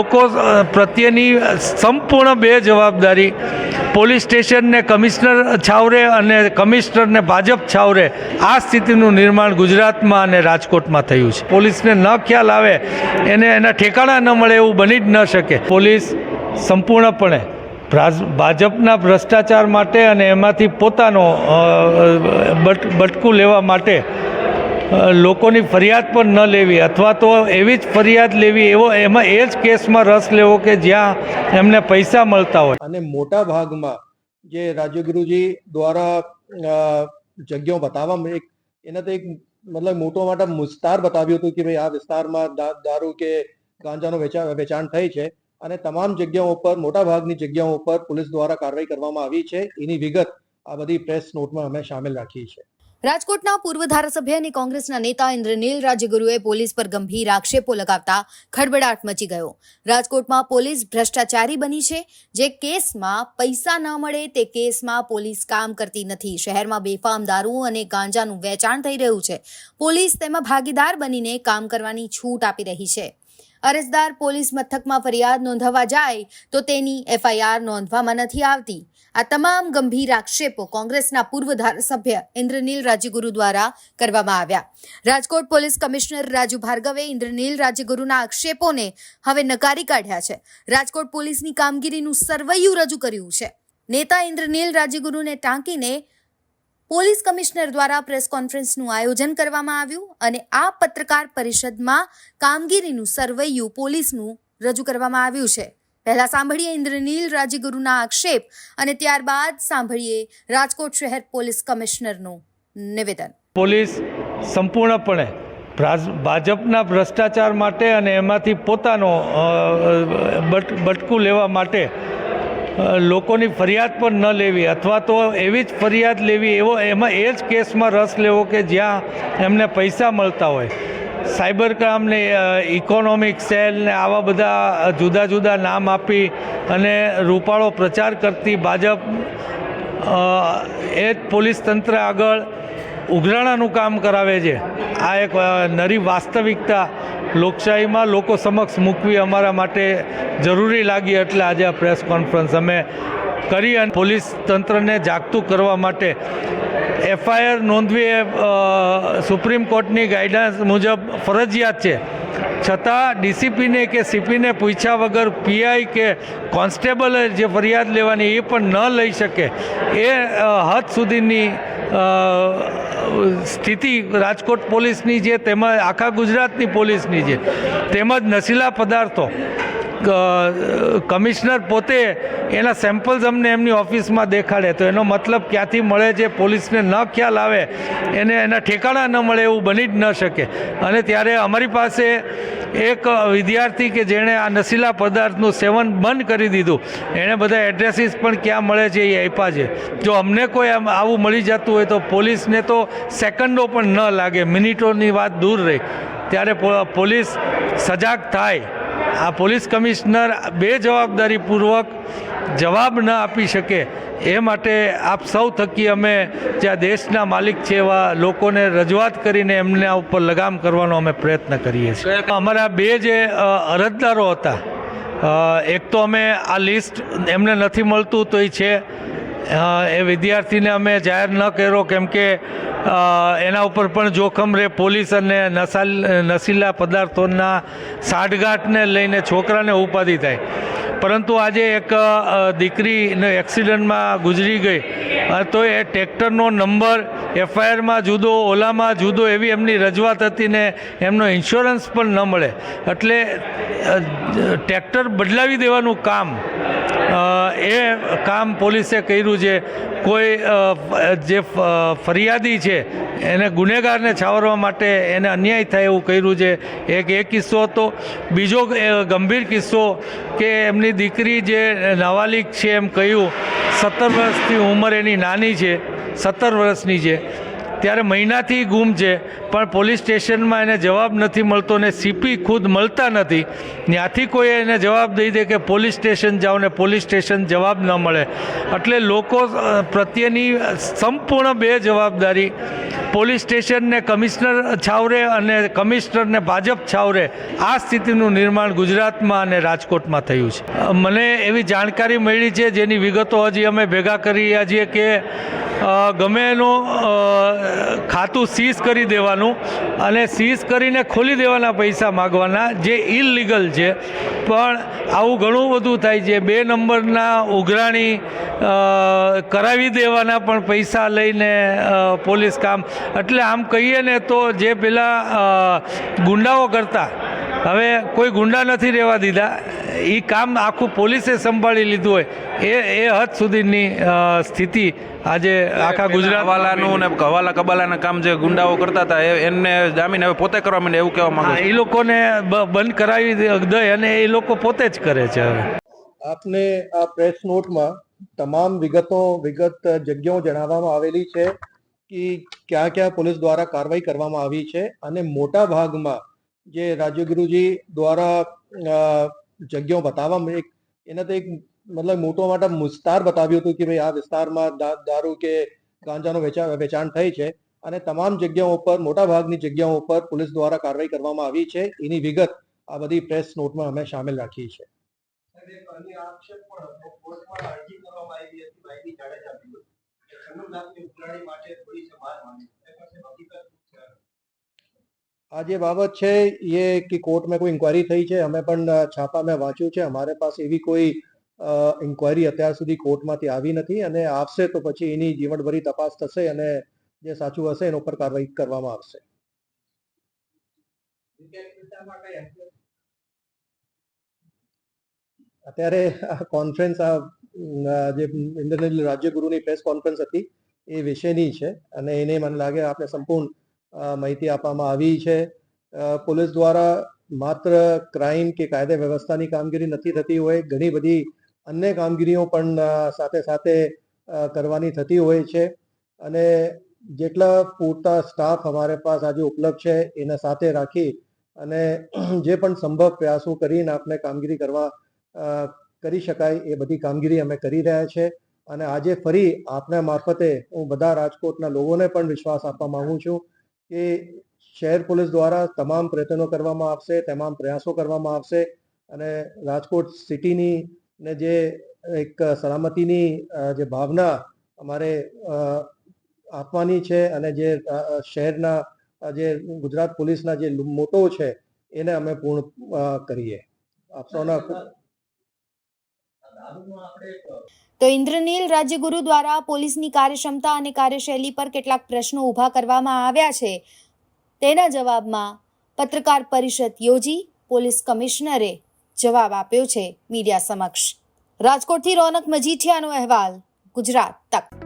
લોકો પ્રત્યેની સંપૂર્ણ બેજવાબદારી પોલીસ સ્ટેશનને કમિશનર છાવરે અને કમિશનરને ભાજપ છાવરે આ સ્થિતિનું નિર્માણ ગુજરાતમાં અને રાજકોટમાં થયું છે. પોલીસને ન ખ્યાલ આવે, એને એના ઠેકાણા ન મળે એવું બની જ ન શકે. પોલીસ સંપૂર્ણપણે ભાજપના ભ્રષ્ટાચાર માટે અને એમાંથી પોતાનો બટ, બટકું લેવા માટે લોકોની ફરિયાદ પણ ન લેવી અથવા તો એવી જ ફરિયાદ લેવી એવો એમાં એ જ કેસમાં રસ લેવો કે જ્યાં એમને પૈસા મળતા હોય. અને મોટા ભાગમાં જે રાજ્યગુરુજી દ્વારા જગ્યાઓ બતાવવામાં એક એને તો એક મતલબ મોટો માટે મુસ્તાર બતાવ્યું હતું કે ભાઈ આ વિસ્તારમાં દારૂ કે ગાંજાનું વેચાણ વેચાણ થઈ છે અને તમામ જગ્યાઓ ઉપર, મોટા ભાગની જગ્યાઓ ઉપર પોલીસ દ્વારા કાર્યવાહી કરવામાં આવી છે. એની વિગત આ બધી પ્રેસ નોટમાં અમે સામેલ રાખી છે રાજકોટના પૂર્વ ધારાસભ્ય અને કોંગ્રેસના નેતા ઇન્દ્રનીલ રાજ્યગુરુએ પોલીસ પર ગંભીર આક્ષેપો લગાવતા ખળબડાટ મચી ગયો. રાજકોટમાં પોલીસ ભ્રષ્ટાચારી બની છે. જે કેસમાં પૈસા ન મળે તે કેસમાં પોલીસ કામ કરતી નથી. શહેરમાં બેફામ દારૂ અને ગાંજાનું વેચાણ થઈ રહ્યું છે. પોલીસ તેમાં ભાગીદાર બનીને કામ કરવાની છૂટ આપી રહી છે. અરજદાર પોલીસ મથકમાં ફરિયાદ નોંધાવવા જાય તો તેની એફઆઈઆર નોંધવામાં નથી આવતી. આ તમામ ગંભીર આક્ષેપો કોંગ્રેસના પૂર્વ ધારાસભ્ય ઇન્દ્રનીલ રાજ્યગુરુ દ્વારા કરવામાં આવ્યા. રાજકોટ પોલીસ કમિશનર રાજુ ભાર્ગવે ઇન્દ્રનીલ રાજ્યગુરુના આક્ષેપોને હવે નકારી કાઢ્યા છે. રાજકોટ પોલીસની કામગીરીનું સર્વૈયું રજૂ કર્યું છે. નેતા ઇન્દ્રનીલ રાજ્યગુરુને ટાંકીને પોલીસ કમિશનર દ્વારા પ્રેસ કોન્ફરન્સનું આયોજન કરવામાં આવ્યું અને આ પત્રકાર પરિષદમાં કામગીરીનું સરવૈયું પોલીસનું રજૂ કરવામાં આવ્યું છે. પહેલા સાંભળીએ ઇન્દ્રનીલ રાજ્યગુરુના આક્ષેપ અને ત્યારબાદ સાંભળીએ રાજકોટ શહેર પોલીસ કમિશનરનું નિવેદન. પોલીસ સંપૂર્ણપણે ભાજપના ભ્રષ્ટાચાર માટે અને એમાંથી પોતાનો બટ, બટકું લેવા માટે લોકોની ફરિયાદ પણ ન લેવી અથવા તો એવી જ ફરિયાદ લેવી એવો, એમાં એ જ કેસમાં રસ લેવો કે જ્યાં એમને પૈસા મળતા હોય. સાયબર ક્રાઇમને ઇકોનોમિક સેલ ને, આવા બધા જુદા જુદા નામ આપી અને રૂપાળો પ્રચાર કરતી ભાજપ એ જ પોલીસ તંત્ર આગળ ઉઘરાણાનું કામ કરાવે છે. આ એક નરી વાસ્તવિકતા લોકશાહીમાં લોકો સમક્ષ મૂકવી અમારા માટે જરૂરી લાગી એટલે આજે આ પ્રેસ કોન્ફરન્સ અમે કરી અને પોલીસ તંત્રને જાગતું કરવા માટે એફઆઈઆર નોંધવી એ સુપ્રીમ કોર્ટની ગાઈડન્સ મુજબ ફરજિયાત છે. છતાં ડીસીપીને કે સીપીને પૂછ્યા વગર પીઆઈ કે કોન્સ્ટેબલે જે ફરિયાદ લેવાની એ પણ ન લઈ શકે. એ હદ સુધીની સ્થિતિ રાજકોટ પોલીસની છે તેમજ આખા ગુજરાતની પોલીસની છે. તેમજ નશીલા પદાર્થો. કમિશનર પોતે એના સેમ્પલ્સ અમને એમની ઓફિસમાં દેખાડે. તો એનો મતલબ ક્યાંથી મળે છે પોલીસને ન ખ્યાલ આવે, એને એના ઠેકાણા ન મળે એવું બની જ ન શકે. અને ત્યારે અમારી પાસે એક વિદ્યાર્થી કે જેણે આ નશીલા પદાર્થનું સેવન બંધ કરી દીધું. એણે બધા એડ્રેસીસ પણ ક્યાં મળે છે એ આપ્યા છે. જો અમને કોઈ આમ આવું મળી જતું હોય તો પોલીસને તો સેકન્ડો પણ ન લાગે, મિનિટોની વાત દૂર રહી. ત્યારે પોલીસ સજાગ થાય. આ પોલીસ કમિશનર બે જવાબદારીપૂર્વક જવાબ ન આપી શકે એ માટે આપ સૌ થકી અમે જે આ દેશના માલિક છે એવા લોકોને રજૂઆત કરીને એમના ઉપર લગામ કરવાનો અમે પ્રયત્ન કરીએ છીએ. અમારા બે જે અરજદારો હતા એક તો અમે આ લિસ્ટ એમને નથી મળતું તો એ છે એ વિદ્યાર્થીને અમે જાહેર ન કર્યો કેમ કે એના ઉપર પણ જોખમ રહે. પોલીસ અને નસાલ નશીલા પદાર્થોના સાઠગાંઠને લઈને છોકરાને ઉપાધિ થાય. પરંતુ આજે એક દીકરીને એક્સિડન્ટમાં ગુજરી ગઈ. તો એ ટ્રેક્ટરનો નંબર, એફઆઈઆરમાં જુદો, ઓલામાં જુદો એવી એમની રજૂઆત હતી ને એમનો ઇન્સ્યોરન્સ પણ ન મળે. એટલે ટ્રેક્ટર બદલાવી દેવાનું કામ એ કામ પોલીસે કર્યું છે. કોઈ જે ફરિયાદી છે, એને ગુનેગારને છાવરવા માટે એને અન્યાય થાય એવું કર્યું છે. એક એ કિસ્સો હતો. બીજો ગંભીર કિસ્સો કે એમની દીકરી જે નાવાલિક છે એમ કહ્યું, સત્તર વર્ષની ઉંમર એની નાની છે, સત્તર વર્ષની છે. ત્યારે મહિનાથી ગુમ છે. પણ પોલીસ સ્ટેશનમાં એને જવાબ નથી મળતો ને સીપી ખુદ મળતા નથી. ત્યાંથી કોઈ એને જવાબ દઈ દે કે પોલીસ સ્ટેશન જાઓ ને પોલીસ સ્ટેશન જવાબ ન મળે. એટલે લોકો પ્રત્યેની સંપૂર્ણ બે જવાબદારી પોલીસ સ્ટેશનને કમિશનર છાવરે અને કમિશનરને ભાજપ છાવરે આ સ્થિતિનું નિર્માણ ગુજરાતમાં અને રાજકોટમાં થયું છે. મને એવી જાણકારી મળી છે જેની વિગતો હજી અમે ભેગા કરી રહ્યા છીએ કે ગમે એનું ખાતું સીઝ કરી દેવાનું અને સીઝ કરીને ખોલી દેવાના પૈસા માગવાના, જે ઇલલીગલ છે. પણ આવું ઘણું બધું થાય છે. બે નંબરના ઉઘરાણી કરાવી દેવાના પણ પૈસા લઈને પોલીસ કામ. એટલે આમ કહીએ ને તો જે પેલા ગુંડાઓ કરતા, હવે કોઈ ગુંડા નથી રહેવા દીધા. એ કામ આખું પોલીસે સંભાળી લીધું હોય. એ એ હદ સુધીની સ્થિતિ આજે આખા ગુજરાત હવાલાનું ને હવાલા કબાલાના કામ જે ગુંડાઓ કરતા હતા એ એમને જામીન હવે પોતે કરવા માંડે એવું કહેવા માંગે એ લોકોને બંધ કરાવી દે- દે અને એ લોકો પોતે જ કરે છે હવે. આપને આ પ્રેસ નોટમાં તમામ વિગતો વિગત જગ્યાઓ જણાવવામાં આવેલી છે કે ક્યાં ક્યાં પોલીસ દ્વારા કાર્યવાહી કરવામાં આવી છે અને મોટા ભાગમાં જે રાજ્યગુરુજી દ્વારા જગ્યાઓ બતાવવામાં એક એના તો એક મતલબ મોટો માટે વિસ્તાર બતાવ્યું હતું કે ભાઈ આ વિસ્તારમાં દારૂ કે ગાંજાનું વેચાણ વેચાણ થઈ છે અને તમામ જગ્યાઓ ઉપર મોટા ભાગની જગ્યાઓ ઉપર પોલીસ દ્વારા કાર્યવાહી કરવામાં આવી છે. એની વિગત આ બધી પ્રેસ નોટમાં અમે સામેલ રાખી છે આ જે બાબત છે એ કે કોર્ટમાં કોઈ ઇન્ક્વાયરી થઈ છે. અમે પણ છાપા છાપામાં વાંચ્યું છે. અમારે પાસે એવી કોઈ ઇન્ક્વાયરી અત્યાર સુધી કોર્ટમાંથી આવી નથી અને આવશે તો પછી એની જીવનભરી તપાસ થશે અને જે સાચું હશે એના ઉપર કાર્યવાહી કરવામાં આવશે. અત્યારે આ કોન્ફરન્સ આ જે ઇન્દ્રનીલ રાજ્યગુરુની પ્રેસ કોન્ફરન્સ હતી, એ વિશેની છે અને એને મને લાગે આપણે સંપૂર્ણ માહિતી આપવામાં આવી છે. પોલીસ દ્વારા માત્ર ક્રાઇમ કે કાયદા વ્યવસ્થાની કામગીરી નથી થતી હોય, ઘણી બધી અન્ય કામગીરીઓ પણ સાથે સાથે કરવાની થતી હોય છે. અને જેટલા પૂરતા સ્ટાફ અમારે પાસ આજે ઉપલબ્ધ છે, એને સાથે રાખી અને જે પણ સંભવ પ્રયાસો કરીને આપણે કામગીરી કરવા કરી શકાય એ બધી કામગીરી અમે કરી રહ્યા છે. અને આજે ફરી આપના મારફતે હું બધા રાજકોટના લોકોને પણ વિશ્વાસ આપવા માંગુ છું કે શહેર પોલીસ દ્વારા તમામ પ્રયત્નો કરવામાં આવશે, તમામ પ્રયાસો કરવામાં આવશે અને રાજકોટ સિટીની ને જે એક સલામતીની જે ભાવના અમારે આપવાની છે અને જે શહેરના જે ગુજરાત પોલીસના જે મોટો છે, એને અમે પૂર્ણ કરીએ. આપ સૌના તો ઇન્દ્રનીલ રાજ્યગુરુ દ્વારા પોલીસની કાર્યક્ષમતા અને કાર્યશૈલી પર કેટલાક પ્રશ્નો ઊભા કરવામાં આવ્યા છે? તેના જવાબમાં પત્રકાર પરિષદ યોજી, પોલીસ કમિશનરે જવાબ આપ્યો છે મીડિયા સમક્ષ. રાજકોટથી રોનક મજીઠિયાનો અહેવાલ ગુજરાત તક.